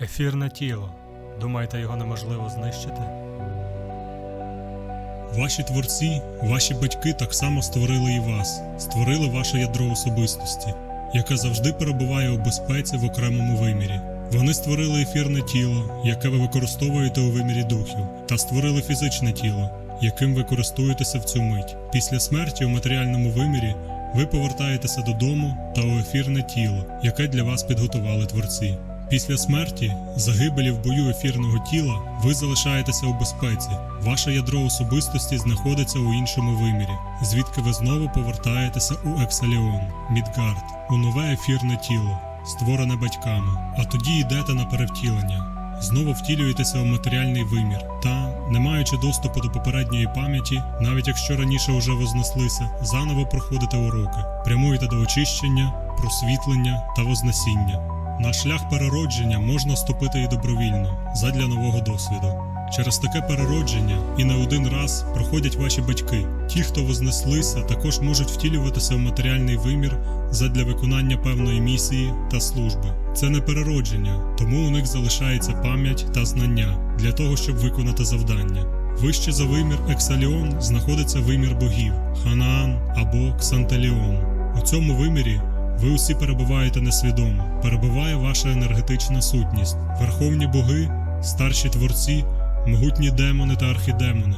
Ефірне тіло. Думаєте, його неможливо знищити? Ваші творці, ваші батьки так само створили і вас, створили ваше ядро особистості, яке завжди перебуває у безпеці в окремому вимірі. Вони створили ефірне тіло, яке ви використовуєте у вимірі духів, та створили фізичне тіло, яким ви користуєтеся в цю мить. Після смерті у матеріальному вимірі ви повертаєтеся додому та у ефірне тіло, яке для вас підготували творці. Після смерті, загибелі в бою ефірного тіла, ви залишаєтеся у безпеці. Ваше ядро особистості знаходиться у іншому вимірі, звідки ви знову повертаєтеся у Ексаліон, Мідгард, у нове ефірне тіло, створене батьками. А тоді йдете на перевтілення. Знову втілюєтеся у матеріальний вимір та, не маючи доступу до попередньої пам'яті, навіть якщо раніше вже вознеслися, заново проходите уроки, прямуєте до очищення, просвітлення та вознесіння. На шлях переродження можна ступити і добровільно, задля нового досвіду. Через таке переродження і не один раз проходять ваші батьки. Ті, хто вознеслися, також можуть втілюватися в матеріальний вимір задля виконання певної місії та служби. Це не переродження, тому у них залишається пам'ять та знання для того, щоб виконати завдання. Вище за вимір Ексаліон знаходиться вимір богів Ханаан або Ксантеліон. У цьому вимірі ви усі перебуваєте несвідомо, перебуває ваша енергетична сутність, верховні боги, старші творці, могутні демони та архідемони,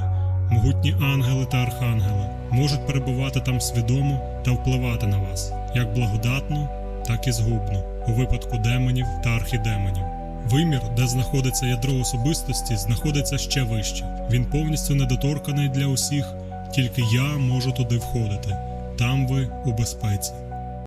могутні ангели та архангели можуть перебувати там свідомо та впливати на вас, як благодатно, так і згубно, у випадку демонів та архідемонів. Вимір, де знаходиться ядро особистості, знаходиться ще вище. Він повністю недоторканий для усіх, тільки я можу туди входити. Там ви у безпеці.